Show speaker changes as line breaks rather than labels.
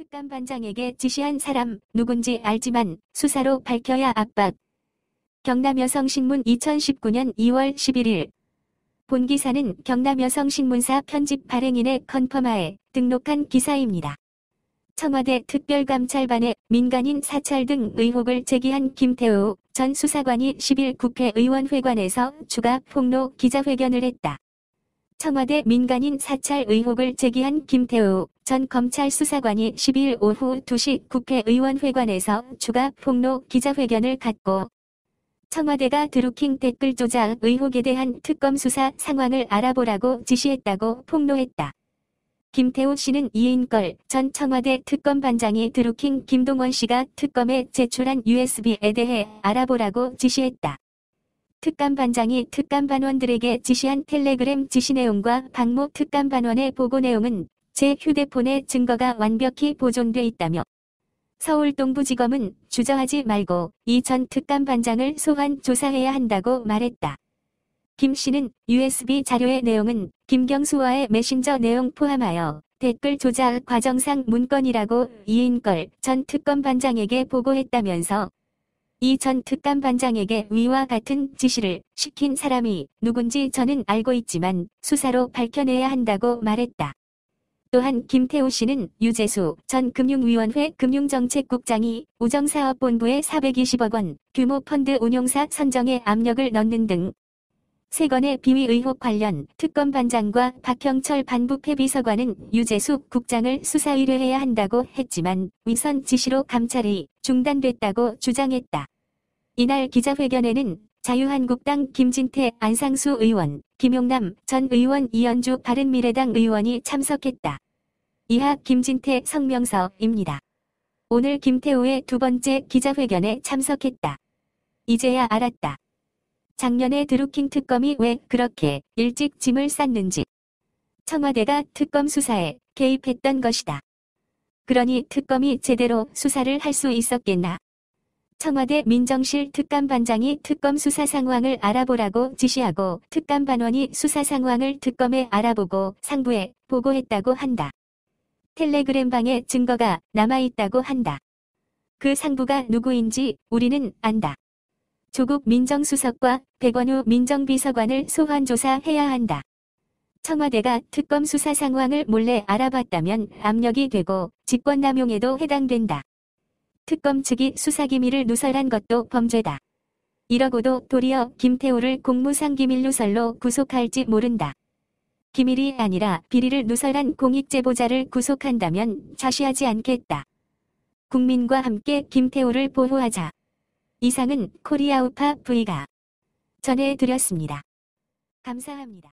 특감 반장에게 지시한 사람 누군지 알지만 수사로 밝혀야 압박. 경남여성신문 2019년 2월 11일 본 기사는 경남여성신문사 편집 발행인의 컨펌하에 등록한 기사입니다. 청와대 특별감찰반에 민간인 사찰 등 의혹을 제기한 김태우 전 수사관이 10일 국회의원회관에서 추가 폭로 기자회견을 했다. 청와대 민간인 사찰 의혹을 제기한 김태우 전 검찰 수사관이 12일 오후 2시 국회의원회관에서 추가 폭로 기자회견을 갖고 청와대가 드루킹 댓글 조작 의혹에 대한 특검 수사 상황을 알아보라고 지시했다고 폭로했다. 김태우 씨는 이인걸 전 청와대 특검 반장이 드루킹 김동원 씨가 특검에 제출한 USB에 대해 알아보라고 지시했다. 특감반장이 특감반원들에게 지시한 텔레그램 지시 내용과 박모 특감반원의 보고 내용은 제 휴대폰에 증거가 완벽히 보존돼 있다며 서울 동부지검은 주저하지 말고 이 전 특감반장을 소환 조사해야 한다고 말했다. 김 씨는 USB 자료의 내용은 김경수와의 메신저 내용 포함하여 댓글 조작 과정상 문건이라고 이인걸 전 특검반장에게 보고했다면서 이 전 특감반장에게 위와 같은 지시를 시킨 사람이 누군지 저는 알고 있지만 수사로 밝혀내야 한다고 말했다. 또한 김태우 씨는 유재수 전 금융위원회 금융정책국장이 우정사업본부에 420억 원 규모 펀드 운용사 선정에 압력을 넣는 등 세건의 비위 의혹 관련 특검반장과 박형철 반부패 비서관은 유재수 국장을 수사 의뢰해야 한다고 했지만 위선 지시로 감찰이 중단됐다고 주장했다. 이날 기자회견에는 자유한국당 김진태 안상수 의원, 김용남 전 의원 이현주 바른미래당 의원이 참석했다. 이하 김진태 성명서입니다. 오늘 김태우의 두 번째 기자회견에 참석했다. 이제야 알았다. 작년에 드루킹 특검이 왜 그렇게 일찍 짐을 쌌는지. 청와대가 특검 수사에 개입했던 것이다. 그러니 특검이 제대로 수사를 할 수 있었겠나. 청와대 민정실 특감반장이 특검 수사 상황을 알아보라고 지시하고 특감반원이 수사 상황을 특검에 알아보고 상부에 보고했다고 한다. 텔레그램방에 증거가 남아있다고 한다. 그 상부가 누구인지 우리는 안다. 조국 민정수석과 백원우 민정비서관을 소환조사해야 한다. 청와대가 특검 수사 상황을 몰래 알아봤다면 압력이 되고 직권남용에도 해당된다. 특검 측이 수사기밀을 누설한 것도 범죄다. 이러고도 도리어 김태우를 공무상 기밀 누설로 구속할지 모른다. 기밀이 아니라 비리를 누설한 공익제보자를 구속한다면 자시하지 않겠다. 국민과 함께 김태우를 보호하자. 이상은 코리아우파 V가 전해드렸습니다. 감사합니다.